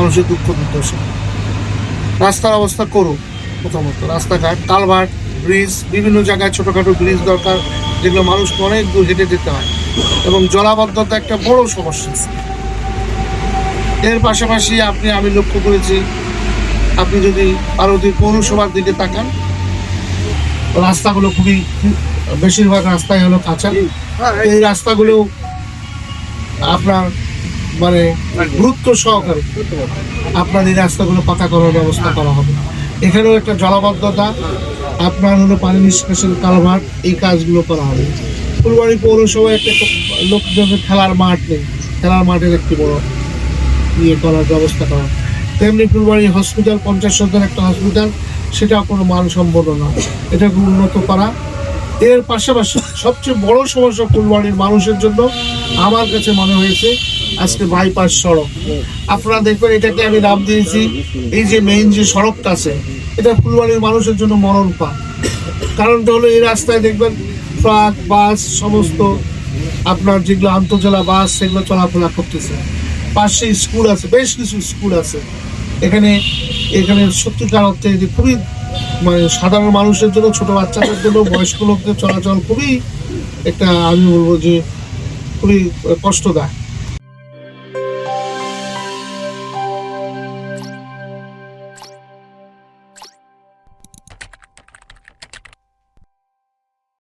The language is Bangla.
মানুষের দুঃখ দুর্দশা। রাস্তার অবস্থা করুন প্রথমত। রাস্তাঘাট কালভার্ট ব্রিজ, বিভিন্ন জায়গায় ছোটোখাটো ব্রিজ দরকার, যেগুলো মানুষকে অনেক দূর হেঁটে যেতে হয়। এবং জলাবদ্ধতা একটা বড় সমস্যা এর পাশাপাশি আপনি, আমি লক্ষ্য করেছি, আপনি যদি পার্বতী পৌরসভার দিকে তাকান, রাস্তাগুলো খুবই, বেশিরভাগ রাস্তাই হলো কাঁচা। এই রাস্তাগুলো আপনার মানে গুরুত্ব সহকারে আপনার এই রাস্তাগুলো পাকা করার ব্যবস্থা করা হবে। এখানেও একটা জলাবদ্ধতা, আপনার হলো পানি নিষ্কাশন কালভার্ট, এই কাজগুলো করা হবে। ফুলবাড়ি পৌরসভায় একটা লোকজনের খেলার মাঠ নেই। খেলার মাঠের একটি বড় ইয়ে করার ব্যবস্থা করা। তেমনি ফুলবাড়ি হসপিটাল পঞ্চাশ শয্যার একটা হসপিটাল সেটা কোনো মানসম্পন্ন না এটাকে উন্নত করা। এর পাশাপাশি সবচেয়ে বড় সমস্যা ফুলবাড়ির মানুষের জন্য আমার কাছে মনে হয়েছে আজকে বাইপাস সড়ক। আপনারা দেখবেন এটাকে আমি নাম দিয়েছি, এই যে মেইন যে সড়কটা আছে, এটা ফুলবাড়ির মানুষের জন্য মরণ পা কারণটা হলো এই রাস্তায় দেখবেন ট্রাক, বাস, সমস্ত আপনার যেগুলো আন্তজেলা বাস, সেগুলো চলাফেরা করতেছে। পাশে স্কুল আছে, বেশ কিছু স্কুল আছে। এখানে এখানে সত্যিকার অর্থে খুবই মানে সাধারণ মানুষের জন্য ছোট বাচ্চাদের জন্য বয়স্ক লোকদের চলাচল খুবই একটা আমি বলব যে খুবই কষ্টদায়ক।